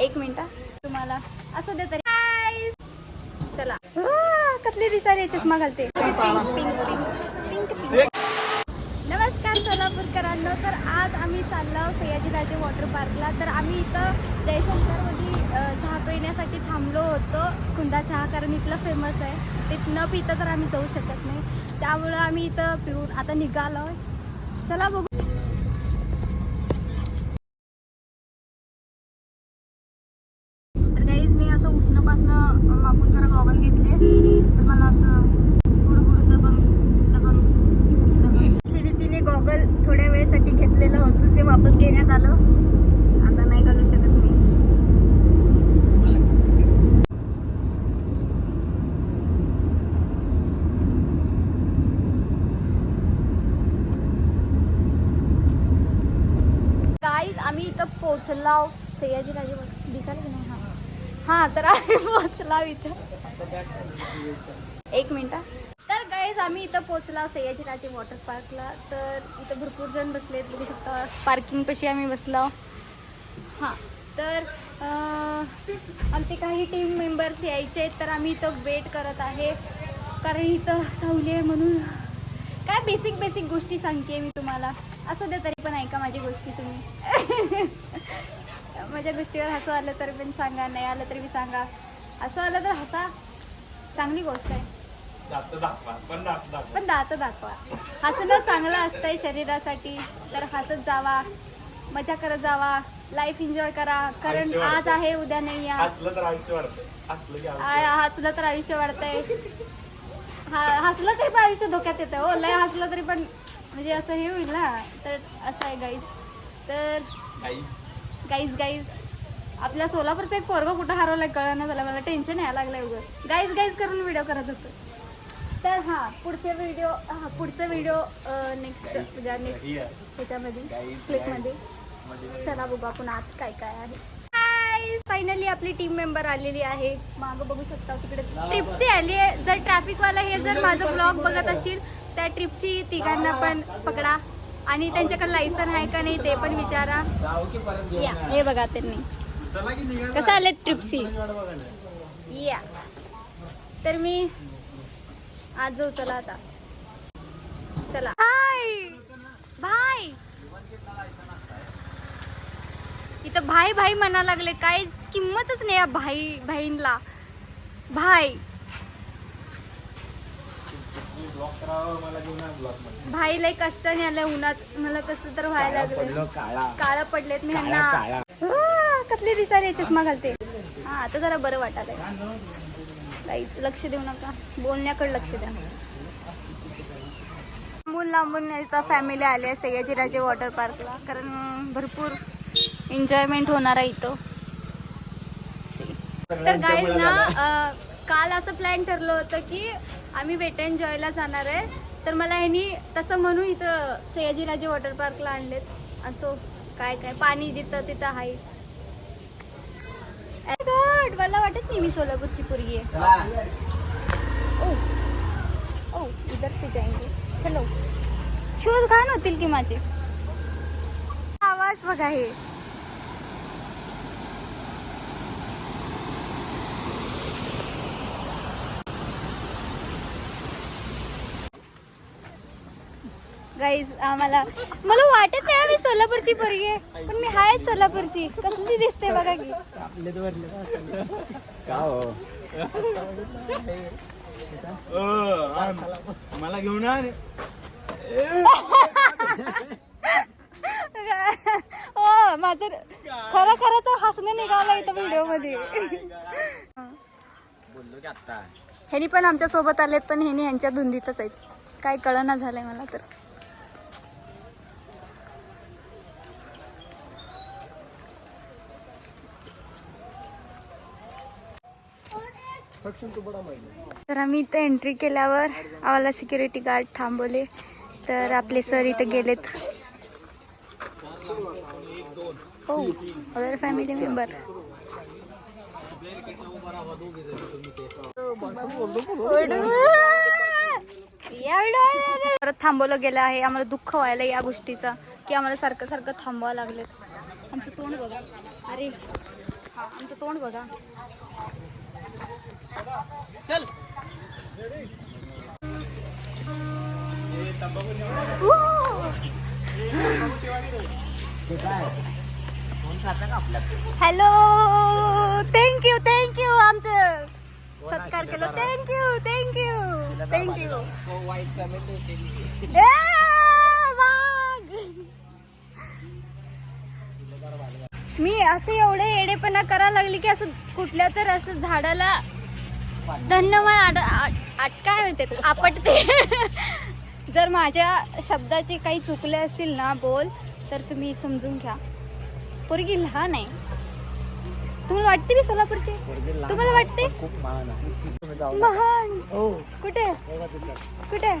एक मिनिट. तुम्हाला असं दे तरी. चला. कसली दिसायला चष्मा घालते. Pink pink pink pink pink नमस्कार सोलापूरकरांनो. तर आज आम्ही चाललो सयाजीराजे वॉटर पार्कला. तर आम्ही इथं जयशंकरमध्ये चहा पिण्यासाठी थांबलो होतो. कुंदा चहा कारण इथलं फेमस आहे. ते न पिता तर आम्ही जाऊ शकत नाही. त्यामुळं आम्ही इथं पिऊन आता निघालो चला बघू तर काहीच मी असं उष्णपासनं मागून जरा गॉगल घेतले तर मला असं पुढं पुढं दबंग दबंग दबंग अशा रीतीने गॉगल थोड्या वेळेसाठी घेतलेलं होतं ते वापस घेण्यात आलं. आता नाही घालू शकत मी. गाईज आम्ही इथं पोचलाव. सयाजी राजे दिसायला की नाही? हा. हा तर आम्ही पोहोचलो इथं. एक मिनिट. आम्ही इथं पोहोचलो सयाजीराजे वॉटर पार्कला तर इथं भरपूर जण बसले बघू शकता पार्किंग पशी आम्ही बसलो. हां तर आमचे काही टीम मेंबर्स यायचे आहेत तर आम्ही इथं वेट करत आहे. कारण इथं सावली आहे म्हणून काय बेसिक बेसिक गोष्टी सांगते मी तुम्हाला. असू द्या तरी पण ऐका माझी गोष्टी तुम्ही. माझ्या गोष्टीवर हसू आलं तर पण सांगा नाही आलं तरी बी सांगा. असं आलं तर हसा. चांगली गोष्ट आहे. दात दाखवा पण दात दाखवा. पण दात दाखवा. हसणं चांगलं असतंय शरीरासाठी तर हसत जावा मजा करत जावा लाईफ एन्जॉय करा. कारण आयुष्य. आज आहे उद्या नाही आहे. हसलं तर आयुष्य वाढतं हसलं की आयुष्य आ- हसलं तर आयुष्य वाढतंय. हा हसलं तरी पण आयुष्य धोक्यात येतं हो लय हसलं तरी पण म्हणजे असं हे होईल ना. तर असं आहे गाईज तर गाईस गाईज गाईज आपल्या सोलापूरचं एक पोरगं कुठं हरवलंय कळलं झालं. मला टेन्शन यायला लागलंय उगं. गाईज गाईज करून व्हिडिओ करत होतो. तर हां पुढचे व्हिडिओ हां पुढचा व्हिडिओ नेक्स्ट म्हणजे नेक्स्ट. ह्याच्यामध्ये Guys, क्लिपमध्ये मध्ये. चला बघू आपण आज काय काय आहे? फायनली आपली टीम मेंबर आलेली आहे. मागं बघू शकता तिकडे ट्रिप्सी आली आहे. जर ट्रॅफिकवाला हे जर माझं ब्लॉग बघत असतील त्या ट्रिप्सी तिघांना पण पकडा. आणि त्यांच्याकडे लायसन आहे का नाही ते पण विचारा. या हे बघा त्यांनी. कसं आले ट्रिप्सी या. तर मी आज जाऊ चला आता. चला. हाय भाई! इथं भाई भाई म्हणा लागले. काय किंमतच नाही या भाई भाईंला भाई! भाई लय कष्टाने आलं उन्हात. मला कसं तर व्हायला लागलं. काळा. काळा पडलेत मी ह्यांना. कसली दिसायला चष्मा घालते हा आता जरा बरं वाटत आहे काहीच लक्ष देऊ नका. बोलण्याकडे लक्ष द्या. लांबून लांबून इथं फॅमिली आली आहे सयाजीराजे वॉटर पार्कला कारण भरपूर एन्जॉयमेंट होणार आहे इथं. तर गाईज ना काल असं प्लॅन ठरलं होतं की आम्ही वेट एन्जॉयला जॉयला जाणार आहे. तर मला ह्यांनी तसं म्हणून इथं सयाजीराजे वॉटर पार्कला आणलेत. असो काय काय पाणी जिथं तिथं आहेच. गॉड, मला वाटत नाही मी सोलापूरची पोरगी आहे. ओ. ओ इधर से जाएंगे. चलो. शोध घाण होतील की माझे? आवाज बघा हे. गाईज आम्हाला. मला वाटत नाही मी सोलापूरची पोरगी आहे पण मी हाय सोलापूरची. कसली दिसते बघा की. का हो? मला घेऊन. हो माझं खरं खरं तर हसणं निघालं इथं व्हिडिओमध्ये बोललो की आता ह्यानी पण आमच्यासोबत आलेत पण ह्यानी यांच्या धुंदीतच आहेत. काय कळना झालंय मला तर. तर आम्ही इथं एंट्री केल्यावर आम्हाला सिक्युरिटी गार्ड थांबवले. तर आपले सर इथं गेलेत. हो अदर फॅमिली मेंबर परत थांबवलं गेलं आहे. आम्हाला दुःख व्हायला या गोष्टीचा की आम्हाला सारखं सारखं थांबवावं लागले. आमचं तोंड बघा. अरे हा तोंड बघा. चल. हॅलो थँक्यू थँक्यू आमचं. सत्कार केलं. थँक्यू थँक्यू थँक्यू मी असं एवढे येडेपणा करायला लागली की असं कुठल्या तर असं झाडाला धन्यवाद. काय म्हणते आपटते. जर माझ्या शब्दाचे काही चुकले असतील ना बोल तर तुम्ही समजून घ्या. पोरगी लहान आहे. तुम्हाला वाटते मी सोलापूरचे? तुम्हाला वाटते? महान हो. कुठे. कुठे?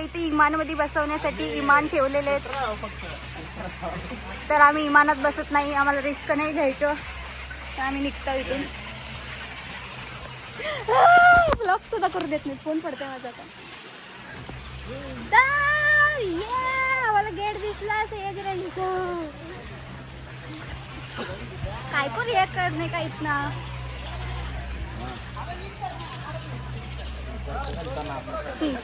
इथे इमानमध्ये बसवण्यासाठी इमान ठेवलेले आहेत. तर आम्ही इमानात बसत नाही आम्हाला रिस्क नाही घ्यायचं. तर आम्ही निघतो इथून. ब्लॉग सुद्धा करू देत नाही फोन पडते माझा पण. तर गेट दिसला काय करू रिॲक्ट करत नाही काहीच ना सी.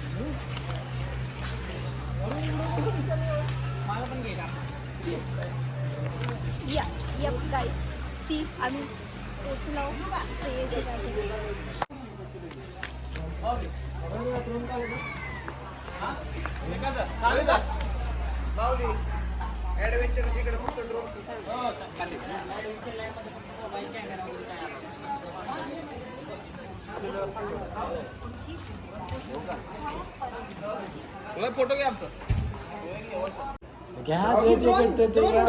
या गाईज सी आम्ही पोचलो. सयाजी राजे. फोटो घ्या आमचं. घ्या जे जे भेटते ते घ्या.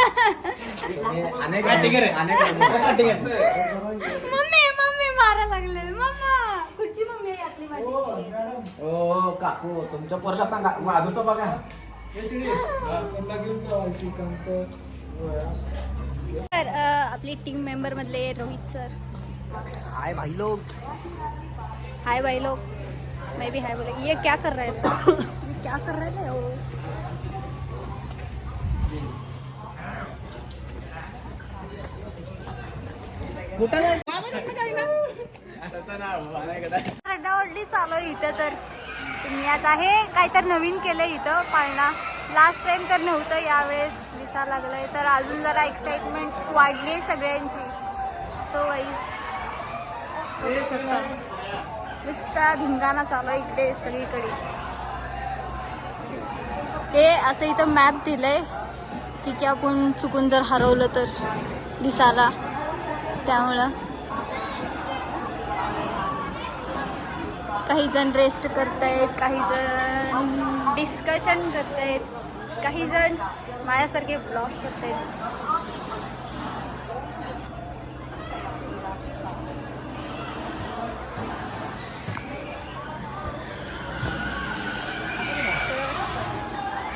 हे अनेक. मम्मी मम्मी मारा लागले. मम्मा कुठची मम्मी आहे माझी? ओ काकू तुमच्या पोरला सांगा. माझं तो बघा. अ, आपली टीम मेंबर मधले रोहित सर हाय भाई लोग। हाय भाई लोग। मैं भी हाय बोले। ये क्या कर रहे हैं? ये क्या कर रहे हैं? वो रडावडली चालू आहे इथं तर. तुम्ही आज आहे काय तर नवीन केलंय इथं पाळणा. लास्ट टाइम तर नव्हतं यावेळेस दिसा लागलंय. तर अजून जरा एक्साइटमेंट वाढली आहे सगळ्यांची. सो वाईज बघू शकता नुसता धिंगाणा चालू आहे इकडे सगळीकडे. हे असं इथं मॅप दिलंय. जी की आपण चुकून जर हरवलं तर दिसायला. त्यामुळं. काही जण रेस्ट करतायत काही जण डिस्कशन करतायत काही जण माझ्यासारखे ब्लॉग करतायत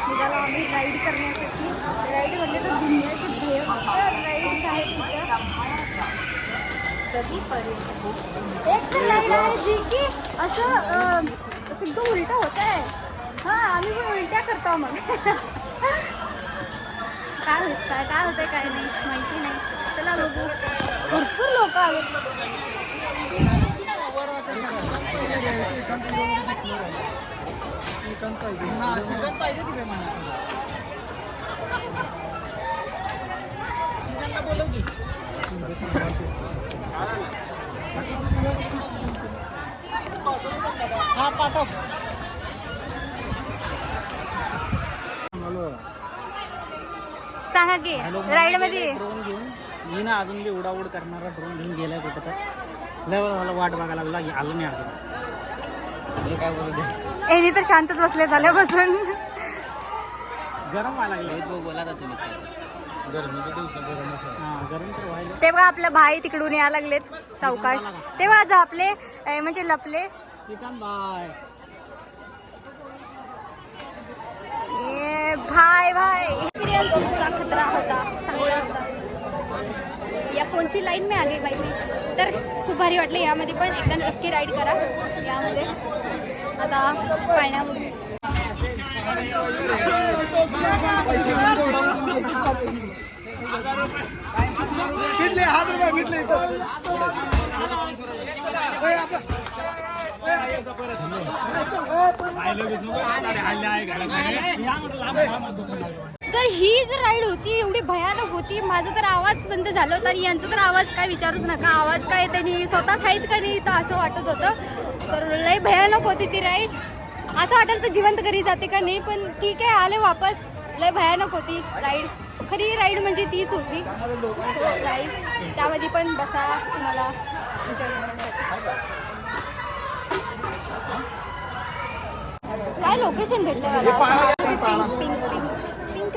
निघालो आम्ही राईड करण्यासाठी राईड म्हणले तर दुनियाचे भयंकर राईड्स आहेत तिथं. एक तर राईड आहे जी की असं असं एकदम उलटा होत आहे हां आम्ही पण उलट्या करतो मग. काय होत काय काय होतंय काय नाही माहिती नाही. चला बघू. भरपूर लोक सांगा की राईडमध्ये. ड्रोन घेऊन. मी ना अजून बी उडाउड करणारा ड्रोन घेऊन गेलाय कुठं तर लय वेळ झाला वाट बघायला लागला आलं नाही अजून. हे काय बोलत एनी तर शांतच बसले झाल्यापासून. गरम व्हायला लागले बोला तुम्ही. गरमीच्या दिवसात गरम असं. हा गरम तर व्हायला. ते बघा आपल्या भाई तिकडून यायला लागलेत सावकाश. ते बघा जा आपले अं, म्हणजे लपले. भाई भाई. एक्सपिरियन्स नुसता खतरा होता चांगला होता. या कोणती लाईन में आगे बाई? मी तर खूप भारी वाटलं यामध्ये पण एकदा नक्की राईड करा यामध्ये. आता पाळण्यामध्ये. तर ही जर राईड होती एवढी भयानक होती माझा तर आवाज बंद झाला होता आणि यांचा तर आवाज काय विचारूच नका. आवाज काय त्यांनी स्वतःच आहेत का नाही तर असं वाटत होतं. तर लय भयानक होती ती राईड असं वाटलं तर जिवंत घरी जाते का? नाही पण ठीक आहे आले वापस. लय भयानक होती राईड खरी राईड म्हणजे तीच होती. राईड त्यामध्ये पण बसा तुम्हाला. काय लोकेशन भेटलं मला? Pink pink pink pink